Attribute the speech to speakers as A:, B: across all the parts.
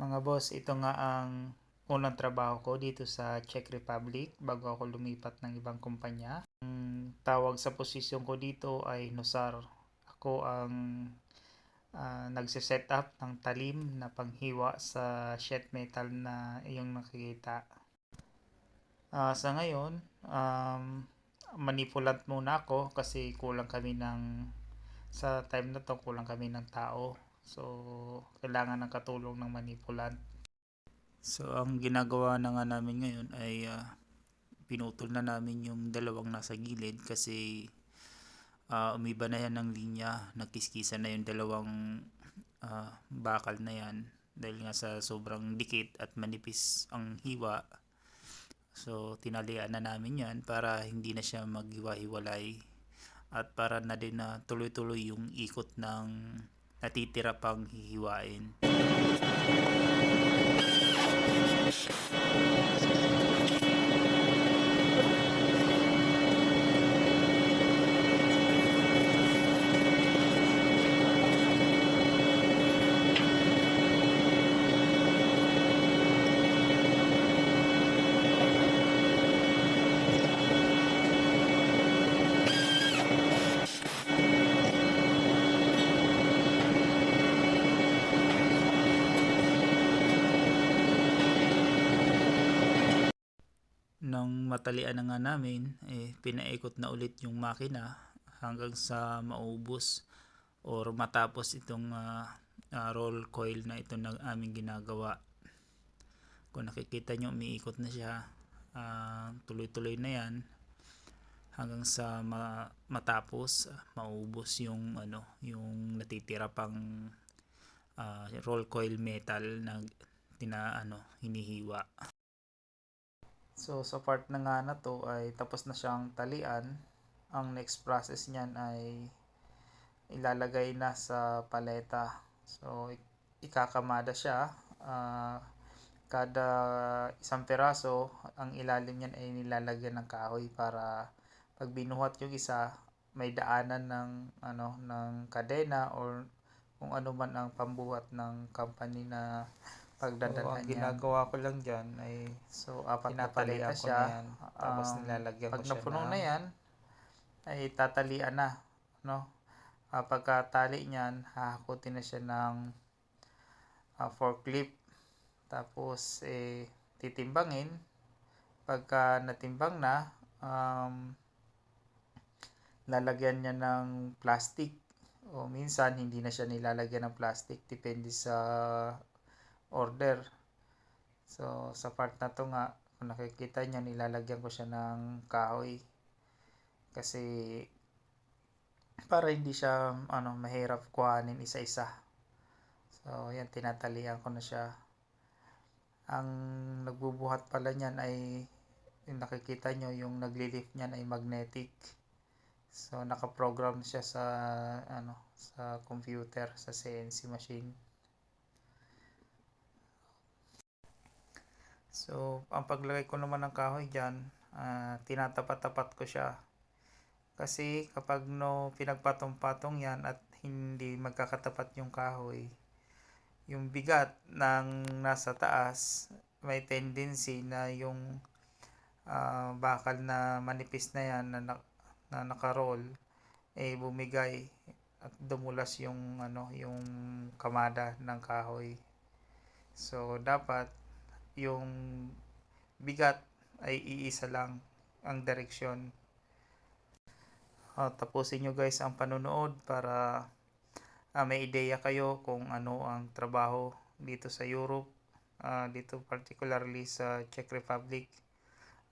A: Mga boss, ito nga ang unang trabaho ko dito sa Czech Republic bago ako lumipat ng ibang kumpanya. Ang tawag sa posisyon ko dito ay Nosar. Ako ang uh, nagsiset up ng talim na panghiwa sa sheet metal na iyong nakikita. Ah, sa ngayon, um, manipulant muna ako kasi kulang kami ng sa time na to kulang kami ng tao. So, kailangan ng katulong ng manipulant. So, ang ginagawa na nga namin ngayon ay ah, pinutol na namin yung dalawang nasa gilid kasi ah, umiba na yan ng linya. Nagkiskisa na yung dalawang ah, bakal na yan dahil nga sa sobrang dikit at manipis ang hiwa. So, tinalian na namin yan para hindi na siya maghiwa-hiwalay at para na din na tuloy-tuloy yung ikot ng natitira pang hihiwain. Matalian na nga namin, eh, pinaikot na ulit yung makina hanggang sa maubos or matapos itong ah, ah, roll coil na ito na aming ginagawa. Kung nakikita nyo, umiikot na siya. Ah, tuloy-tuloy na yan hanggang sa ma- matapos maubos yung ano yung natitira pang ah, roll coil metal na tina ano hinihiwa. So sa part na nga na to ay tapos na siyang talian. Ang next process niyan ay ilalagay na sa paleta. So ik- ikakamada siya. Ah, kada isang peraso, ang ilalim niyan ay nilalagyan ng kahoy para pag binuhat yung isa, may daanan ng ano ng kadena or kung ano man ang pambuhat ng company na pagdadalhan
B: ang
A: niyan.
B: ginagawa ko lang dyan ay
A: So, apat na
B: pinapalian
A: paleta
B: ko
A: siya.
B: na yan. Tapos
A: Um,
B: nilalagyan
A: pag
B: ko siya
A: napuno
B: ng
A: na yan, ay tatalian na. No? Uh, pagkatali niyan, hahakutin na siya ng uh, forklift. Tapos, eh, titimbangin. Pagka natimbang na, um, lalagyan niya ng plastic. O minsan, hindi na siya nilalagyan ng plastic. Depende sa order. So, sa part na to nga, kung nakikita niya, nilalagyan ko siya ng kahoy. Kasi, para hindi siya, ano, mahirap kuhanin isa-isa. So, yan, tinatalian ko na siya. Ang nagbubuhat pala niyan ay, yung nakikita nyo, yung nagli-lift niyan ay magnetic. So, nakaprogram siya sa, ano, sa computer, sa CNC machine. So, ang paglagay ko naman ng kahoy dyan, ah, tinatapat-tapat ko siya. Kasi kapag no pinagpatong-patong yan at hindi magkakatapat yung kahoy, yung bigat ng nasa taas, may tendency na yung ah, bakal na manipis na yan na, na, na nakaroll, eh bumigay at dumulas yung ano yung kamada ng kahoy. So dapat yung bigat ay iisa lang ang direksyon. Uh, tapusin nyo guys ang panonood para uh, may ideya kayo kung ano ang trabaho dito sa Europe, uh, dito particularly sa Czech Republic.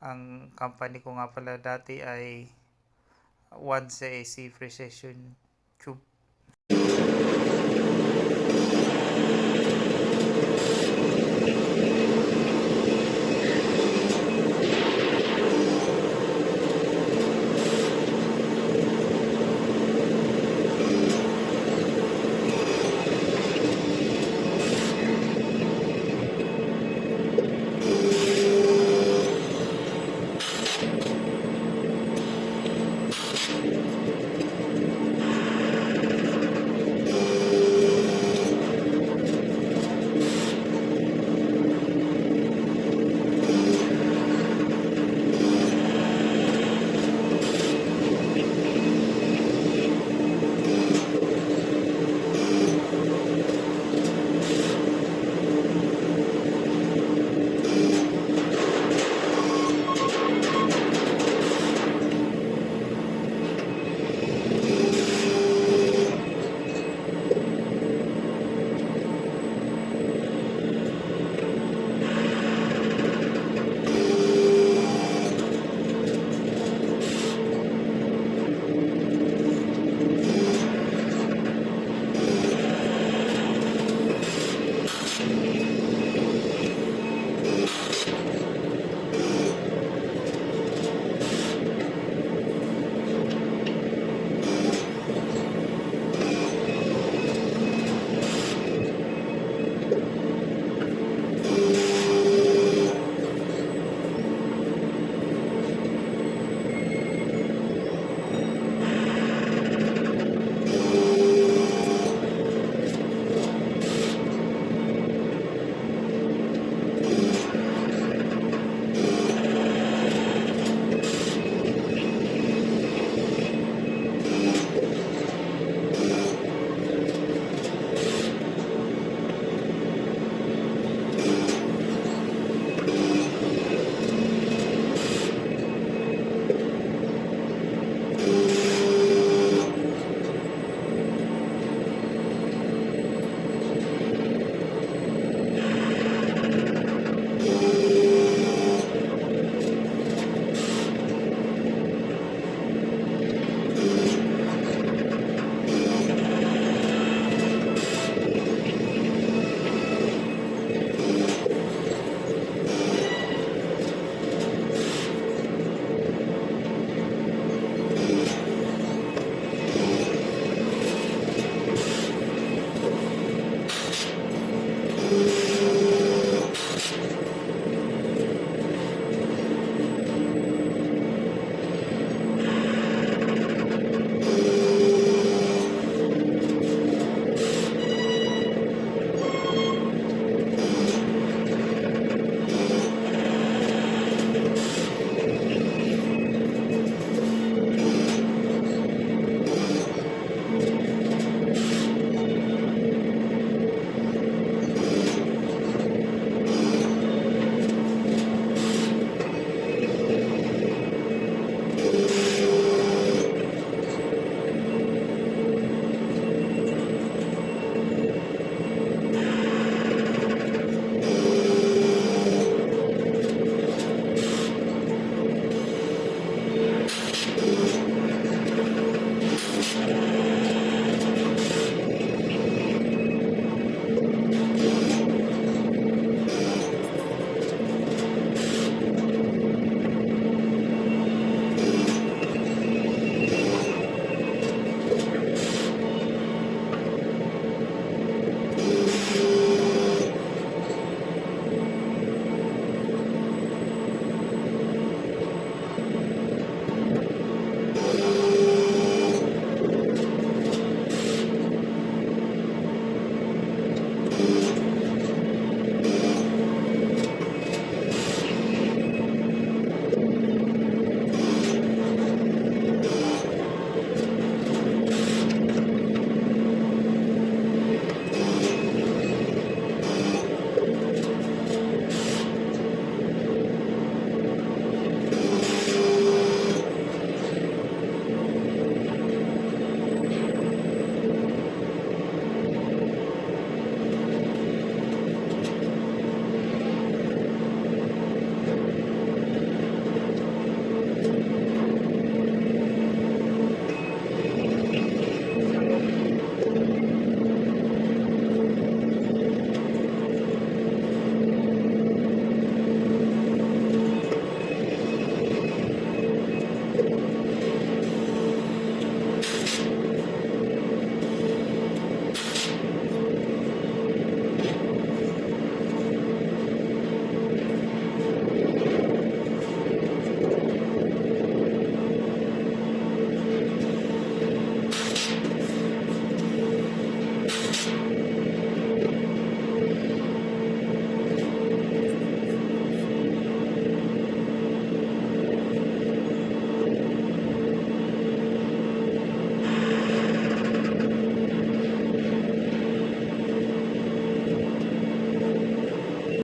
A: Ang company ko nga pala dati ay One CAC Precision Tube Thank you.